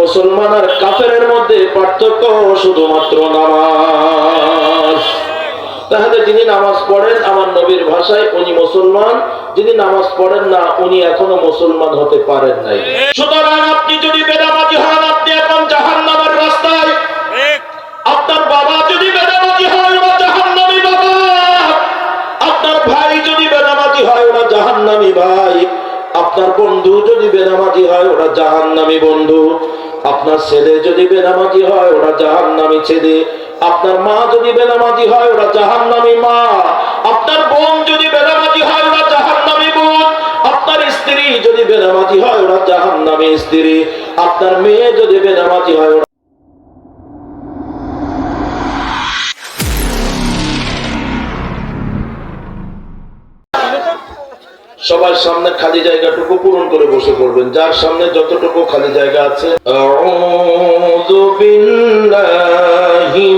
মুসলমান আর কাফেরের মধ্যে পার্থক্য শুধুমাত্র নামাজ। তাহলে যিনি নামাজ পড়েন আমার নবীর ভাষায় উনি মুসলমান যিনি নামাজ পড়েন না উনি এখনও মুসলমান হতে পারেন নাই। সুতরাং আপনি যদি বেদামাজি হন আপনি এখন জাহান নামের রাস্তায় আপনার বাবা যদি বেদামাজি হয় ওরা জাহান্নামী বাবা। আপনার ভাই যদি বেদামাজি হয় ওরা জাহান্নামী ভাই। আপনার বন্ধু যদি বেনামাজি হয় ওরা জাহান্নামী বন্ধু। আপনার ছেলে যদি বেনামাজি হয়, ওরা জাহান নামি ছেলে আপনার মা যদি বেনামাজি হয়, ওরা জাহান নামি মা। আপনার বোন যদি বেনামাজি হয়, ওরা জাহান নামি বোন। আপনার স্ত্রী যদি বেনামাজি হয়, ওরা জাহান নামি স্ত্রী। আপনার মেয়ে যদি বেনামাজি হয় সবার সামনে খালি জায়গাটুকু পূরণ করে বসে পড়বেন। যার সামনে যতটুকু খালি জায়গা আছে। বিল্লাহি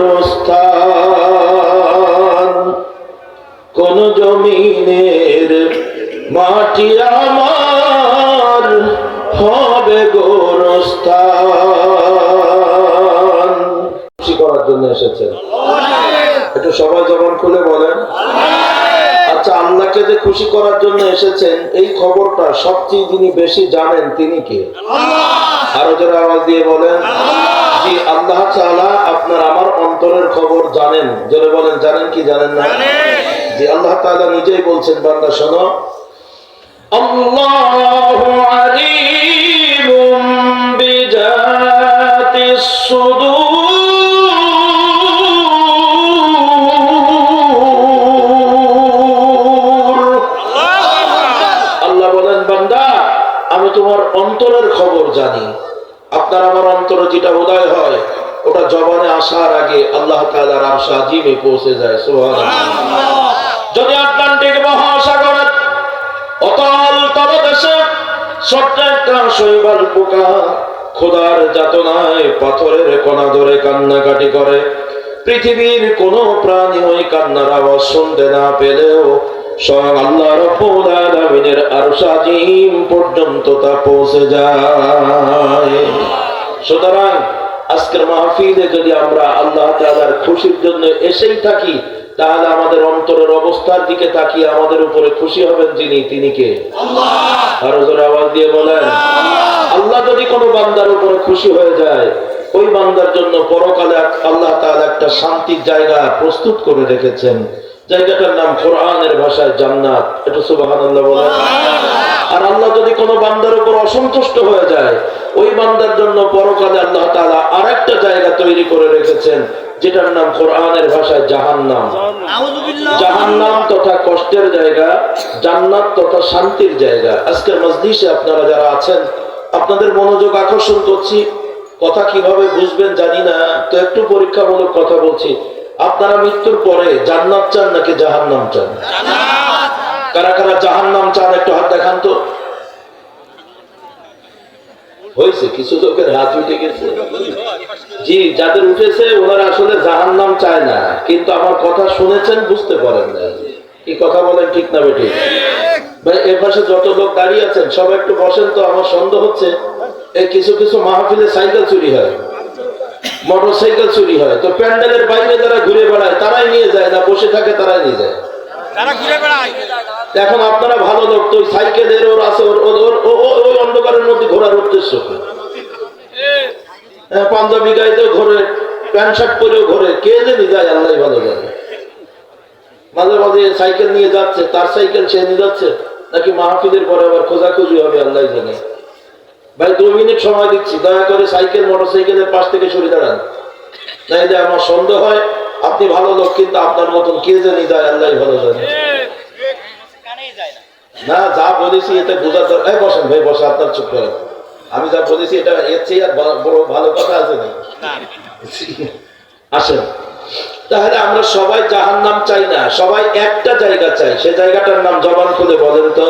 গোরস্থান কোন জমিনের মাটি আমার হবে গোরস্থান। খুশি করার জন্য এসেছেন একটু সবাই জবান খুলে বলেন। আচ্ছা আল্লাহকে যে খুশি করার জন্য এসেছেন, এই খবরটা সবচেয়ে যিনি বেশি জানেন তিনি কে? আরও যারা আওয়াজ দিয়ে বলেন। জি আল্লাহ তাআলা আপনার আমার অন্তরের খবর জানেন। যারা বলেন জানেন কি জানেন না? জি আল্লাহ তাআলা নিজেই বলছেন বান্দা শোনো। আল্লাহু আলিমুম বিজাতিস সুদূর। আল্লাহ বলেন বান্দা আমি তোমার অন্তরের খবর জানি। আপনার আমার অন্তরে যেটা উদয় হয় ওটা জবানে আসার আগে আল্লাহ তাআলার আরশ আজিমে পৌঁছে যায় সুবহানাল্লাহ। যদি আটলান্টিক মহাসাগরে অতল তলদেশে ছোট্ট একটা শৈবাল পোকা খোদার যাতনায় পাথরের কণা ধরে কান্নাকাটি করে পৃথিবীর কোন প্রাণী ওই কান্নার আওয়াজ শুনতে না পেলেও স্বয়ং আল্লাহ রব্বুল আলামিনের আরশ আজিম পর্যন্ত তা পৌঁছে যায়। সুতরাং আজকের মাহফিলে যদি আমরা আল্লাহ তাআলার খুশির জন্য এসেই থাকি তাহলে আমাদের অন্তরের অবস্থার দিকে তাকিয়ে আমাদের উপরে খুশি হবেন যিনি তিনি কে? আরও জোরে আওয়াজ দিয়ে বলেন আল্লাহ যদি কোনো বান্দার উপরে খুশি হয়ে যায় ওই বান্দার জন্য পরকালে আল্লাহ তাআলা একটা শান্তির জায়গা প্রস্তুত করে রেখেছেন। জায়গাটার নাম কোরআনের ভাষায় জান্নাত। এটা সুবহানাল্লাহ বলেন। আর আল্লাহ যদি কোনো বান্দার উপর অসন্তুষ্ট হয়ে যায় ওই বান্দার জন্য পরকালে আল্লাহ তাআলা আরেকটা জায়গা তৈরি করে রেখেছেন যেটার নাম কোরআনের ভাষায় জাহান্নাম। জাহান্নাম তথা কষ্টের জায়গা জান্নাত তথা শান্তির জায়গা। আজকের মজলিসে আপনারা যারা আছেন আপনাদের মনোযোগ আকর্ষণ করছি। কথা কীভাবে বুঝবেন জানি না তো একটু পরীক্ষামূলক কথা বলছি। আপনারা মৃত্যুর পরে জান্নাত চান নাকি জাহান্নাম চান? কারা কারা জাহান্নাম চান একটু হাত দেখান তো। হয়েছে কিছু লোকের হাত উঠে গেছে। জি যাদের উঠেছে ওনারা আসলে জাহান নাম চায় না। কিন্তু আমার কথা শুনেছেন বুঝতে পারেন না কি কথা বলেন ঠিক না বেটি ভাই এর পাশে যত লোক দাঁড়িয়ে আছেন সবাই একটু বসেন তো আমার সন্দেহ হচ্ছে এই কিছু কিছু মাহফিলে সাইকেল চুরি হয়। মোটর সাইকেল চুরি হয়। তো প্যান্ডেলের বাইরে যারা ঘুরে বেড়ায় তারাই নিয়ে যায় না বসে থাকে তারাই নিয়ে যায়। তারা ঘুরে বেড়ায়। এখন আপনারা ভালো লোক তো সাইকেলের ওর আছে ওর ওই অন্ধকারের মধ্যে ঘোরার উদ্দেশ্য হ্যাঁ, পাঞ্জাবি গাইতেও ঘোরে প্যান্ট শার্ট পরেও ঘোরে কে জানি যায় আল্লাহ ভালো জানে। মাঝে মাঝে সাইকেল নিয়ে যাচ্ছে তার সাইকেল সে নিয়ে যাচ্ছে নাকি মাহফিলের পরে আবার খোঁজাখুঁজি হবে আল্লাহ জানে। ভাই, দু মিনিট সময় দিচ্ছি, দয়া করে সাইকেল মোটর সাইকেলের পাশ থেকে সরে দাঁড়ান। নাইলে আমার সন্দেহ হয়, আপনি ভালো লোক, কিন্তু আপনার মতন কে জানি যায় আল্লাহ ভালো জানে। না, যা বলেছি এতে বোঝা দরকার বসেন ভাই, বসে আপনার চুপ করেন। আমি যা বলেছি এটা এর চেয়ে আর বড় ভালো কথা আছে না। আসেন। তাহলে আমরা সবাই জাহান্নাম চাই না, সবাই একটা জায়গা চাই। সে জায়গাটার নাম জবান খুলে বলেন তো।